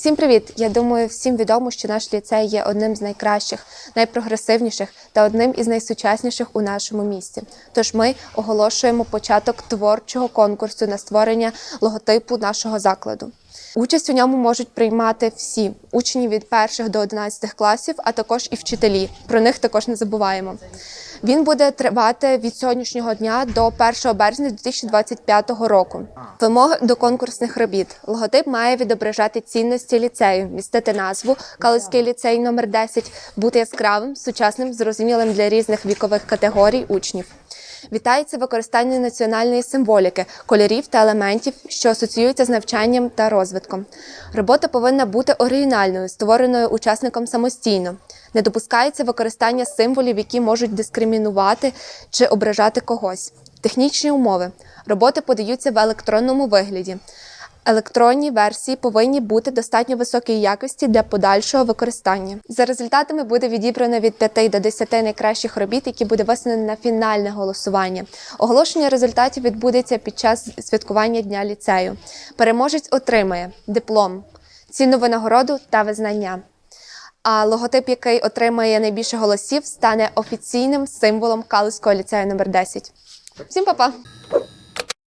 Всім привіт! Я думаю, всім відомо, що наш ліцей є одним з найкращих, найпрогресивніших та одним із найсучасніших у нашому місті. Тож ми оголошуємо початок творчого конкурсу на створення логотипу нашого закладу. Участь у ньому можуть приймати всі учні від перших до 11 класів, а також і вчителі. Про них також не забуваємо. Він буде тривати від сьогоднішнього дня до 1 березня 2025 року. Вимоги до конкурсних робіт. Логотип має відображати цінності ліцею, містити назву Калицький ліцей номер 10, бути яскравим, сучасним, зрозумілим для різних вікових категорій учнів. Вітається використання національної символіки, кольорів та елементів, що асоціюються з навчанням та розвитком. Робота повинна бути оригінальною, створеною учасником самостійно. Не допускається використання символів, які можуть дискримінувати чи ображати когось. Технічні умови. Роботи подаються в електронному вигляді. Електронні версії повинні бути достатньо високої якості для подальшого використання. За результатами буде відібрано від 5 до 10 найкращих робіт, які буде висунено на фінальне голосування. Оголошення результатів відбудеться під час святкування дня ліцею. Переможець отримає диплом, цінну винагороду та визнання. А логотип, який отримає найбільше голосів, стане офіційним символом Калицького ліцею номер 10. Всім па-па!